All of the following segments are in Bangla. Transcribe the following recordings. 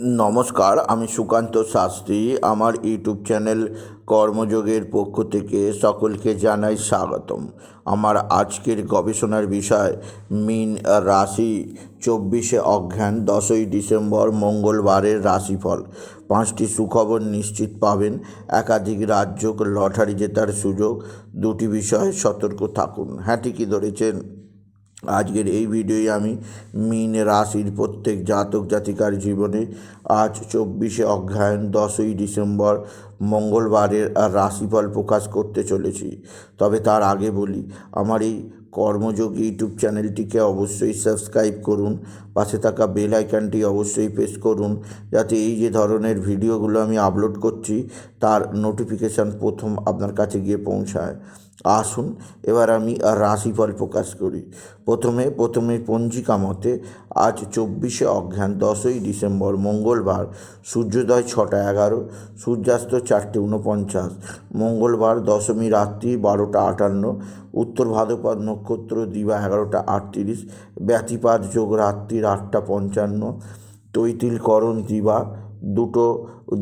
নমস্কার, আমি সুকান্ত শাস্ত্রী। আমার ইউটিউব চ্যানেল কর্মযোগের পক্ষ থেকে সকলকে জানাই স্বাগতম। আমার আজকের গবেষণার বিষয়, মিন রাশি, চব্বিশে অজ্ঞান দশই ডিসেম্বর, মঙ্গলবারের রাশিফল। পাঁচটি সুখবর নিশ্চিত পাবেন। একাধিক রাজ্য লটারি জেতার সুযোগ। দুটি বিষয়ে সতর্ক থাকুন। হ্যাঁ ঠিকই ধরেছেন। আজকের এই ভিডিওয়ে আমি মিন রাশির প্রত্যেক জাতক জাতিকার জীবনে আজ চব্বিশে অগ্রহায়ণ দশই ডিসেম্বর মঙ্গলবারের রাশিফল প্রকাশ করতে চলেছি। তবে তার আগে বলি, আমার এই কর্মযোগ ইউটিউব চ্যানেলটিকে অবশ্যই সাবস্ক্রাইব করুন, পাশে থাকা বেল আইকনটি অবশ্যই প্রেস করুন, যাতে এই যে ধরনের ভিডিওগুলো আমি আপলোড করছি, তার নোটিফিকেশান প্রথম আপনার কাছে গিয়ে পৌঁছায়। আসুন, এবার আমি রাশিফল প্রকাশ করি। প্রথমে প্রথমে পঞ্জিকা মতে আজ চব্বিশে অজ্ঞান দশই ডিসেম্বর মঙ্গলবার, সূর্যোদয় ছটা এগারো, সূর্যাস্ত চারটে উনপঞ্চাশ মঙ্গলবার দশমী রাত্রি বারোটা আটান্ন, উত্তর ভাদ্রপদ নক্ষত্র দিবা এগারোটা আটত্রিশ ব্যতিপাত যোগ রাত্রির আটটা পঞ্চান্ন তৈতিলকরণ দিবা দুটো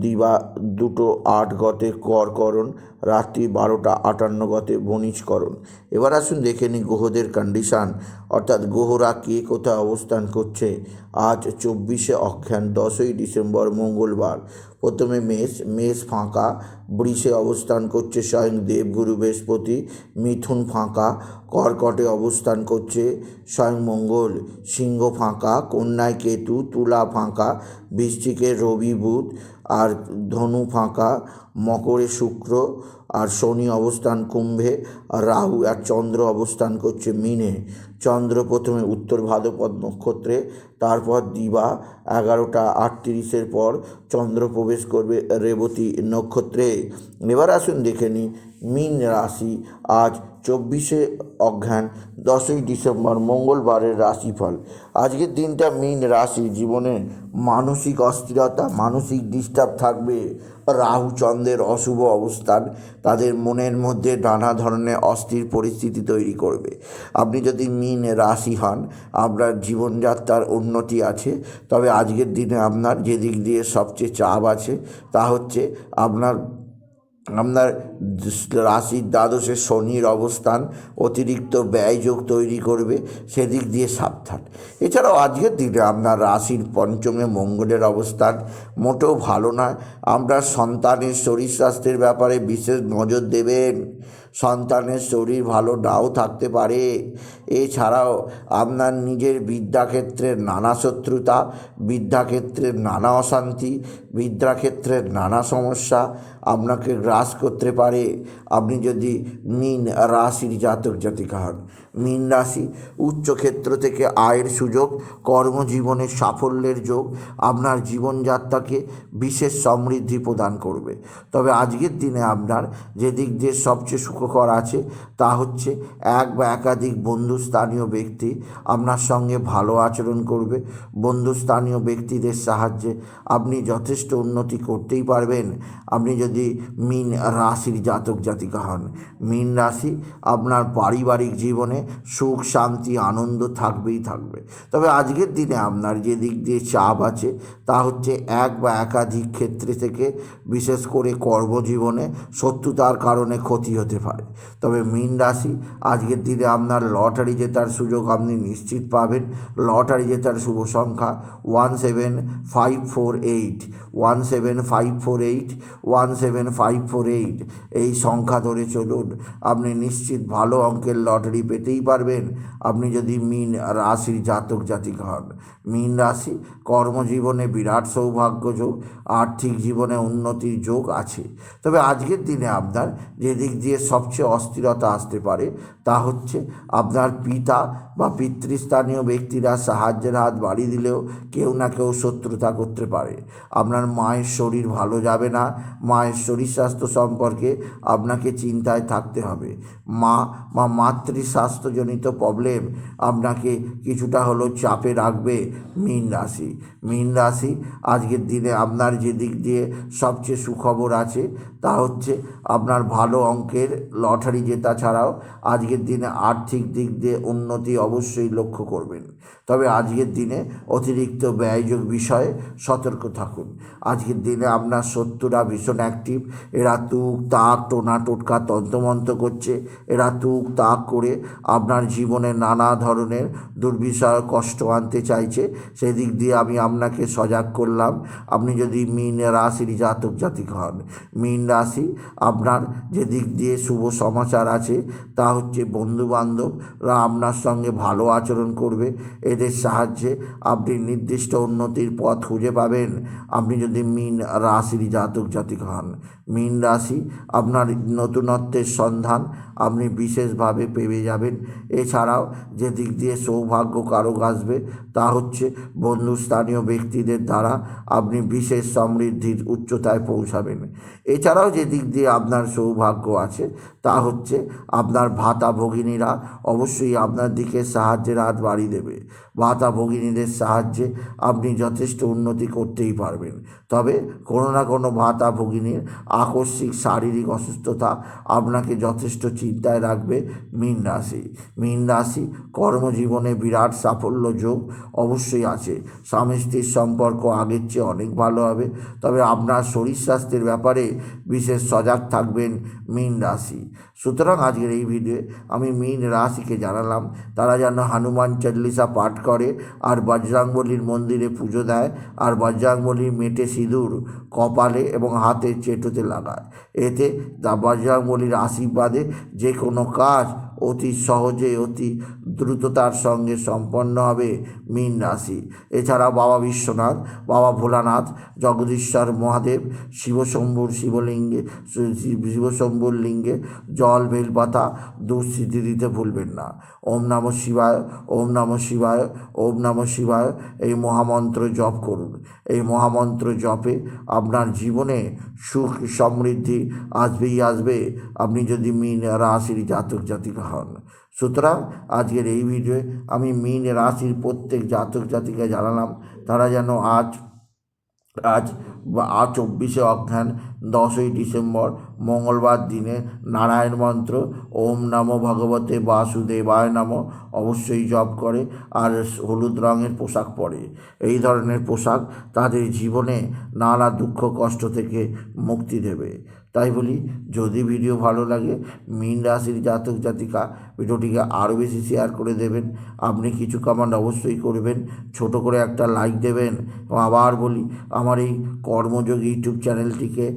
দিবা দুটো আট গতে করকরণ রাত্রি বারোটা আটান্ন গতে বণিজকরণ। এবার আসুন দেখে নিই গ্রহদের কন্ডিশান অর্থাৎ গ্রহরা কে কোথায় অবস্থান করছে? আজ চব্বিশে অক্ষায়ণ দশই ডিসেম্বর, মঙ্গলবার। প্রথমে মেষ মেষ ফাঁকা। বৃষে অবস্থান করছে স্বয়ং দেবগুরু বৃহস্পতি। মিথুন ফাঁকা। কর্কটে অবস্থান করছে স্বয়ং মঙ্গল। সিংহ ফাঁকা। কন্যায় কেতু, তুলা ফাঁকা। বৃশ্চিকে রবি বুধ। আর ধনু ফাঁকা, মকরে শুক্র, আর শনি অবস্থান কুম্ভে, আর রাহু আর চন্দ্র অবস্থান করছে মিনে। চন্দ্র প্রথমে উত্তর ভাদ্রপদ নক্ষত্রে, তারপর দিবা, এগারোটা আটত্রিশের পর চন্দ্র প্রবেশ করবে রেবতী নক্ষত্রে। এবার আসুন দেখে নিই, মিন রাশি আজ চব্বিশে অজ্ঞান দশই ডিসেম্বর, মঙ্গলবারের রাশিফল। আজকের দিনটা মিন রাশি। জীবনে মানসিক অস্থিরতা, মানসিক ডিস্টার্ব থাকবে। রাহু চন্দ্রের অশুভ অবস্থান তাদের মনের মধ্যে নানা ধরনের অস্থির পরিস্থিতি তৈরি করবে। আপনি যদি মিন রাশি হন, আপনার জীবনযাত্রার উন্নতি আছে। তবে আজকের দিনে আপনার যে দিক দিয়ে সবচেয়ে চাপ আছে তা হচ্ছে আপনার আপনার রাশির দ্বাদশে শনির অবস্থান, অতিরিক্ত ব্যয়যোগ তৈরি করবে, সেদিক দিয়ে সাবধান। এছাড়াও আজকের দিনে আপনার রাশির পঞ্চমে মঙ্গলের অবস্থান মোটেও ভালো নয়। আমরা সন্তানের শরীর স্বাস্থ্যের ব্যাপারে বিশেষ নজর দেবেন। সন্তানের শরীর ভালো নাও থাকতে পারে। এছাড়াও আপনার নিজের বিদ্যাক্ষেত্রের নানা শত্রুতা, বিদ্যাক্ষেত্রের নানা অশান্তি, বিদ্যাক্ষেত্রের নানা সমস্যা আপনাকে গ্রাস করতে পারে। আপনি যদি মিন রাশির জাতক জাতিকা হন, মিন রাশি উচ্চক্ষেত্র থেকে আয়ের সুযোগ, কর্মজীবনের সাফল্যের যোগ আপনার জীবনযাত্রাকে বিশেষ সমৃদ্ধি প্রদান করবে। তবে আজকের দিনে আপনার যে দিক দিয়ে সবচেয়ে সুখকর আছে, তা হচ্ছে এক বা একাধিক বন্ধুস্থানীয় ব্যক্তি আপনার সঙ্গে ভালো আচরণ করবে। বন্ধুস্থানীয় ব্যক্তিদের সাহায্যে আপনি যথেষ্ট উন্নতি করতেই পারবেন। আপনি যদি মিন রাশির জাতক জাতিকা হন, মিন রাশি আপনার পারিবারিক জীবনে সুখ, শান্তি, আনন্দ থাকবেই থাকবে। তবে আজকের দিনে আপনার যে দিক দিয়ে চাপ আছে, তা হচ্ছে এক বা একাধিক ক্ষেত্রে থেকে বিশেষ করে কর্মজীবনে শত্রুতার কারণে ক্ষতি হতে পারে। তবে মিন রাশি, আজকের দিনে আপনার লটারি জেতার সুযোগ আপনি নিশ্চিত পাবেন। লটারি জেতার শুভ সংখ্যা one seven five four eight, one seven five four eight, one seven five four eight. এই সংখ্যা ধরে চলুন, আপনি নিশ্চিত ভালো অঙ্কের লটারি পেতেই পারবেন। আপনি যদি মিন রাশির জাতক জাতিক হন মিন রাশি, কর্মজীবনে বিরাট সৌভাগ্য যোগ, আর্থিক জীবনে উন্নতির যোগ আছে। তবে আজকের দিনে আপনার যে দিক দিয়ে সবচেয়ে অস্থিরতা আসতে পারে, তা হচ্ছে আপনার পিতা বা পিতৃস্থানীয় ব্যক্তিরা সাহায্যের হাত বাড়িয়ে দিলেও কেউ না কেউ শত্রুতা করতে পারে। আপনার মায়ের শরীর ভালো যাবে না, মায়ের শরীর স্বাস্থ্য সম্পর্কে আপনাকে চিন্তায় থাকতে হবে। মা বা মাতৃ স্বাস্থ্যজনিত প্রবলেম আপনাকে কিছুটা হলেও চাপে রাখবে মীন রাশি। মীন রাশি, আজকের দিনে আপনার যে দিক দিয়ে সবচেয়ে সুখবর আছে, তা হচ্ছে আপনার ভালো অঙ্কের লটারি জেতা ছাড়াও আজকের দিনে আর্থিক দিক দিয়ে উন্নতি অবশ্যই লক্ষ্য করবেন। তবে আজকের দিনে অতিরিক্ত ব্যয়যোগ বিষয়ে সতর্ক থাকুন। আজকের দিনে আপনার শত্রুরা ভীষণ অ্যাক্টিভ এরা তুক তাক, টোনা টোটকা, তন্ত্রমন্ত্র করছে, এরা তুক তাক করে আপনার জীবনে নানা ধরনের দুর্বিষয় কষ্ট আনতে চাইছে সেদিক দিয়ে আমি আপনাকে সজাগ করলাম। আপনি যদি মীন রাশির জাতক জাতিক হন, মীন রাশি আপনার যে দিক দিয়ে শুভ সমাচার আছে, তা হচ্ছে বন্ধুবান্ধবরা আপনার সঙ্গে ভালো আচরণ করবে। এদের সাহায্যে আপনি নির্দিষ্ট উন্নতির পথ খুঁজে পাবেন। আপনি যদি মীন রাশির জাতক জাতিক হন, মীন রাশি আপনার নতুনত্বের সন্ধান আপনি বিশেষভাবে পেয়ে যাবেন। এছাড়াও যে দিক দিয়ে সৌভাগ্য কারক আসবে, তা হচ্ছে বন্ধুস্থানীয় ব্যক্তিদের দ্বারা আপনি বিশেষ সমৃদ্ধির উচ্চতায় পৌঁছাবেন। এছাড়াও যে দিক দিয়ে আপনার সৌভাগ্য আছে, তা হচ্ছে আপনার ভাতা ভগিনীরা অবশ্যই আপনার দিকে সাহায্যের হাত বাড়িয়ে দেবে। ভাতা ভগিনীদের সাহায্যে আপনি যথেষ্ট উন্নতি করতেই পারবেন। তবে কোনো না কোনো ভাতা ভগিনীর আকস্মিক শারীরিক অসুস্থতা আপনাকে যথেষ্ট চিন্তায় রাখবে মীন রাশি। মীন রাশি কর্মজীবনে বিরাট সাফল্য যোগ অবশ্যই আছে। স্বামী স্ত্রীর সম্পর্ক আগের চেয়ে অনেক ভালো হবে। তবে আপনার শরীর স্বাস্থ্যের ব্যাপারে বিশেষ সজাগ থাকবেন মীন রাশি। সুতরাং আজকের এই ভিডিওয়ে আমি মীন রাশিকে জানালাম, তারা যেন হনুমান চল্লিশা পাঠ করে আর বজরাঙ্গলির মন্দিরে পুজো দেয় আর বজরাঙ্গলির মেটে সিঁদুর কপালে এবং হাতের চেটোতে লাগায়। এতে তা বজরাঙ্গলির আশীর্বাদে যে কোনো কাজ অতি সহজে, অতি দ্রুততার সঙ্গে সম্পন্ন হবে মীন রাশি। এছাড়া বাবা বিশ্বনাথ, বাবা ভোলানাথ, জগদীশ্বর মহাদেব, শিবশম্ভুর শিবলিঙ্গে শিবশম্ভুর লিঙ্গে জল বেলপাতা দুঃস্থিতি দিতে ভুলবেন না। ওম নম শিবায়, ওম নম শিবায়, ওম নম শিবায় এই মহামন্ত্র জপ করুন। এই মহামন্ত্র জপে আপনার জীবনে সুখ, সমৃদ্ধি আসবেই আসবে। আপনি যদি মিন রাশির জাতক জাতিকা হন। সুতরাং আজকের এই ভিডিওয়ে আমি মিন রাশির প্রত্যেক জাতক জাতিকে জানালাম, তারা যেন আজ আজ আজ চব্বিশে অজ্ঞান দশই ডিসেম্বর, মঙ্গলবার দিনে নারায়ণ মন্ত্র, ওম নমো ভগবতে বাসুদেবায় নম, অবশ্যই জপ করে আর হলুদ রঙের পোশাক পরে। এই ধরনের পোশাক তাদের জীবনে নানা দুঃখ, কষ্ট থেকে মুক্তি দেবে। তাই বলি, যদি ভিডিও ভালো লাগে, মীন রাশির জাতক জাতিকা ভিডিওটিকে আরও বেশি শেয়ার করে দেবেন। আপনি কিছু কমান্ড অবশ্যই করবেন, ছোট করে একটা লাইক দেবেন। আবার বলি, আমার এই কর্মযোগ ইউটিউব চ্যানেলটিকে